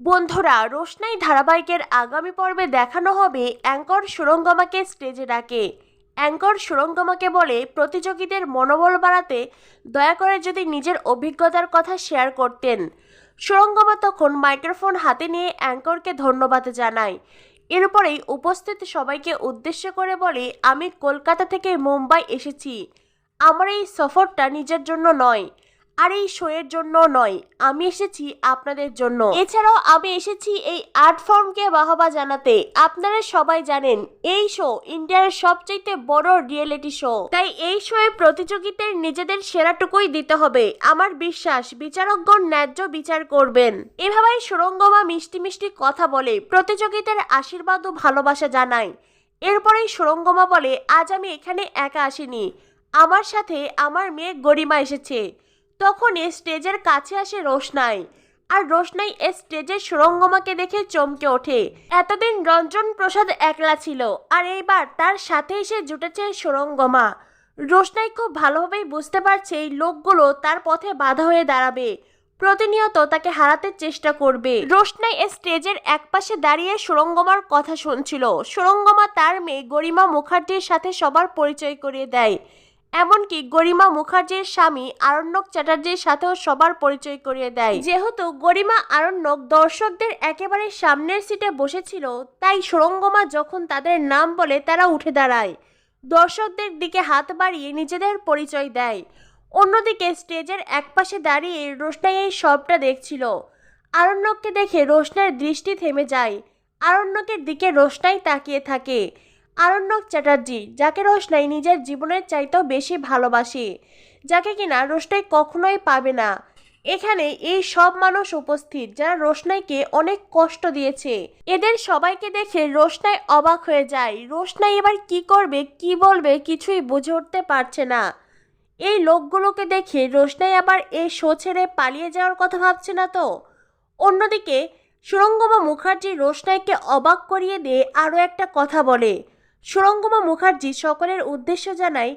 বন্ধুরা, রোশনাই ধারাবাহিকের আগামী পর্বে দেখানো হবে অ্যাঙ্কর সুরঙ্গমাকে স্টেজে ডাকে। অ্যাঙ্কর সুরঙ্গমাকে বলে, প্রতিযোগীদের মনোবল বাড়াতে দয়া করে যদি নিজের অভিজ্ঞতার কথা শেয়ার করতেন। সুরঙ্গমা তখন মাইক্রোফোন হাতে নিয়ে অ্যাঙ্করকে ধন্যবাদ জানায়। এরপরেই উপস্থিত সবাইকে উদ্দেশ্য করে বলে, আমি কলকাতা থেকে মুম্বাই এসেছি। আমার এই সফরটা নিজের জন্য নয়। আর এই শোয়ের জন্য নয়, আমি এসেছি আপনাদের জন্য। এছাড়াও আমি এসেছি এই আর্ট ফর্মকে বাহবা জানাতে। আপনারা সবাই জানেন, এই শো ইন্ডিয়ার সবচাইতে বড় রিয়েলিটি শো। তাই এই শোয়ে প্রতিযোগিতার নিজেদের সেরাটুকুই দিতে হবে। আমার বিশ্বাস, বিচারকগণ ন্যায্য বিচার করবেন। এভাবেই সুরঙ্গমা মিষ্টি মিষ্টি কথা বলে প্রতিযোগিতার আশীর্বাদ ও ভালোবাসা জানায়। এরপরেই সুরঙ্গমা বলে, আজ আমি এখানে একা আসিনি। আমার সাথে আমার মেয়ে গরিমা এসেছে। তখনই স্টেজের কাছে আসে রোশনাই। আর রোশনাই এ স্টেজের সুরঙ্গমাকে দেখে চমকে ওঠে। এতদিন রঞ্জন প্রসাদ একলা ছিল, আর এইবার তার সাথে এসে জুটেছে সুরঙ্গমা রোশনাই খুব ভালোভাবেই বুঝতে পারছে এই লোকগুলো তার পথে বাধা হয়ে দাঁড়াবে। প্রতিনিয়ত তাকে হারাতে চেষ্টা করবে। রোশনাই এ স্টেজের একপাশে দাঁড়িয়ে সুরঙ্গমার কথা শুনছিল। সুরঙ্গমা তার মেয়ে গরিমা মুখার্জির সাথে সবার পরিচয় করিয়ে দেয়। এমনকি গরিমা মুখার্জির স্বামী আরণ্যক চ্যাটার্জির সাথেও সবার পরিচয় করিয়ে দেয়। যেহেতু গরিমা আরণ্যক দর্শকদের একেবারে সামনের সিটে বসেছিল, তাই সুরঙ্গমা যখন তাদের নাম বলে তারা উঠে দাঁড়ায়। দর্শকদের দিকে হাত বাড়িয়ে নিজেদের পরিচয় দেয়। অন্যদিকে স্টেজের একপাশে দাঁড়িয়ে রোশনাই এই সবটা দেখছিল। আরণ্যককে দেখে রোশনার দৃষ্টি থেমে যায়। আরণ্যকের দিকে রোশনাই তাকিয়ে থাকে। আরণ্যক চ্যাটার্জি, যাকে রোশনাই নিজের জীবনের চাইতেও বেশি ভালোবাসে, যাকে কিনা রোশনাই কখনোই পাবে না। এখানে এই সব মানুষ উপস্থিত যারা রোশনাইকে অনেক কষ্ট দিয়েছে। এদের সবাইকে দেখে রোশনাই অবাক হয়ে যায়। রোশনাই এবার কি করবে, কি বলবে কিছুই বুঝে উঠতে পারছে না। এই লোকগুলোকে দেখে রোশনাই আবার এই শো ছেড়ে পালিয়ে যাওয়ার কথা ভাবছে না তো? অন্যদিকে সুরঙ্গমা মুখার্জি রোশনাইকে অবাক করিয়ে দিয়ে আরও একটা কথা বলে। সুরঙ্গমা মুখার্জি সকলের উদ্দেশ্য জানায়,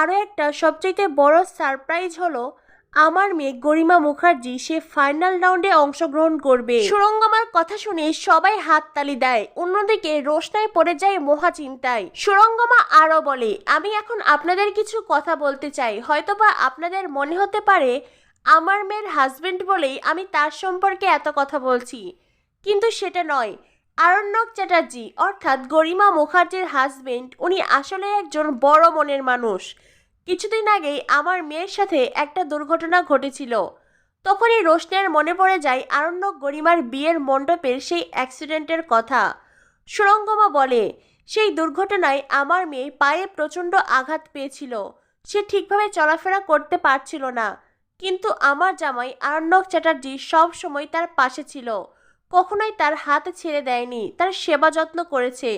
আরও একটা সবচেয়ে বড় সারপ্রাইজ হলো আমার মেয়ে গরিমা মুখার্জি, সে ফাইনাল রাউন্ডে অংশগ্রহণ করবে। সুরঙ্গমার কথা শুনে সবাই হাততালি দেয়, অন্যদিকে রোশনায় পড়ে যায় মহা চিন্তায়। সুরঙ্গমা আরও বলে, আমি এখন আপনাদের কিছু কথা বলতে চাই। হয়তোবা আপনাদের মনে হতে পারে, আমার মেয়ের হাজবেন্ড বলেই আমি তার সম্পর্কে এত কথা বলছি। কিন্তু সেটা নয় আরণ্যক চ্যাটার্জি, অর্থাৎ গরিমা মুখার্জির হাজবেন্ড উনি আসলে একজন বড় মনের মানুষ। কিছুদিন আগেই আমার মেয়ের সাথে একটা দুর্ঘটনা ঘটেছিল। তখনই রোশনের মনে পড়ে যায় আরণ্যক গরিমার বিয়ের মণ্ডপের সেই অ্যাক্সিডেন্টের কথা। সুরঙ্গমা বলে, সেই দুর্ঘটনায় আমার মেয়ে পায়ে প্রচণ্ড আঘাত পেয়েছিল। সে ঠিকভাবে চলাফেরা করতে পারছিল না। কিন্তু আমার জামাই আরণ্যক চ্যাটার্জি সব সময় তার পাশে ছিল। কখনোই তার হাত ছেড়ে দেয়নি, তার সেবা যত্ন করেছে।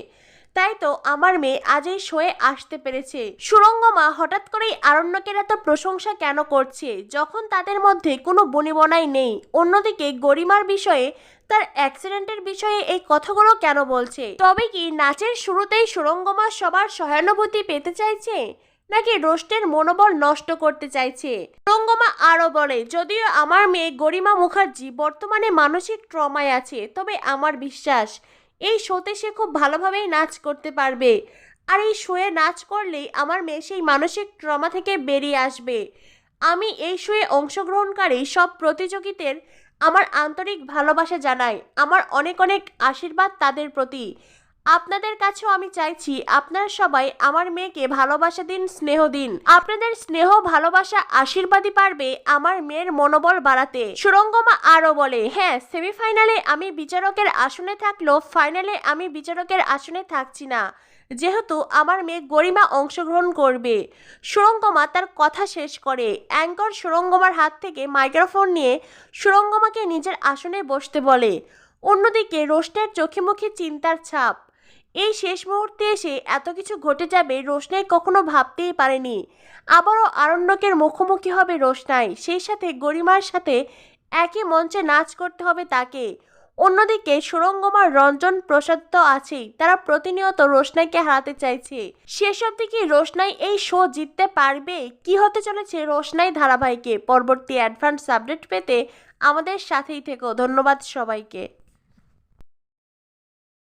তাই তো আমার মেয়ে আজই শোয়ে আসতে পেরেছে। সুরঙ্গমা হঠাৎ করেই আরণ্যকের এত প্রশংসা কেন করছে? যখন তাদের মধ্যে কোনো বনিবনাই নেই, অন্যদিকে গরিমার বিষয়ে, তার অ্যাক্সিডেন্টের বিষয়ে এই কথাগুলো কেন বলছে? তবে কি নাচের শুরুতেই সুরঙ্গমা সবার সহানুভূতি পেতে চাইছে? নাকি রোস্টের মনোবল নষ্ট করতে চাইছে? রঙ্গমা আরও বলে, যদিও আমার মেয়ে গরিমা মুখার্জি বর্তমানে মানসিক ট্রমায় আছে, তবে আমার বিশ্বাস, এই শোতে সে খুব ভালোভাবেই নাচ করতে পারবে। আর এই শোয়ে নাচ করলেই আমার মেয়ে সেই মানসিক ট্রমা থেকে বেরিয়ে আসবে। আমি এই শোয়ে অংশগ্রহণকারী সব প্রতিযোগীদের আমার আন্তরিক ভালোবাসা জানাই। আমার অনেক অনেক আশীর্বাদ তাদের প্রতি। আপনাদের কাছেও আমি চাইছি আপনারা সবাই আমার মেয়েকে ভালোবাসা দিন, স্নেহ দিন। আপনাদের স্নেহ, ভালোবাসা, আশীর্বাদই পারবে আমার মেয়ের মনোবল বাড়াতে। সুরঙ্গমা আরও বলে হ্যাঁ সেমিফাইনালে আমি বিচারকের আসনে থাকলেও ফাইনালে আমি বিচারকের আসনে থাকছি না। যেহেতু আমার মেয়ে গরিমা অংশগ্রহণ করবে। সুরঙ্গমা তার কথা শেষ করে। অ্যাঙ্কর সুরঙ্গমার হাত থেকে মাইক্রোফোন নিয়ে সুরঙ্গমাকে নিজের আসনে বসতে বলে। অন্যদিকে রোশনের চোখে মুখে চিন্তার ছাপ। এই শেষ মুহূর্তে এসে এত কিছু ঘটে যাবে রোশনাই কখনো ভাবতেই পারেনি। আবারও আরণ্যকের মুখোমুখি হবে রোশনাই, সেই সাথে গরিমার সাথে একই মঞ্চে নাচ করতে হবে তাকে। অন্যদিকে সুরঙ্গমার রঞ্জন প্রসাদ তো আছেই, তারা প্রতিনিয়ত রোশনাইকে হারাতে চাইছে। শেষ অব্দি কি রোশনাই এই শো জিততে পারবে? কি হতে চলেছে রোশনাই ধারাবাহিকে? পরবর্তী অ্যাডভান্স আপডেট পেতে আমাদের সাথেই থেকো। ধন্যবাদ সবাইকে।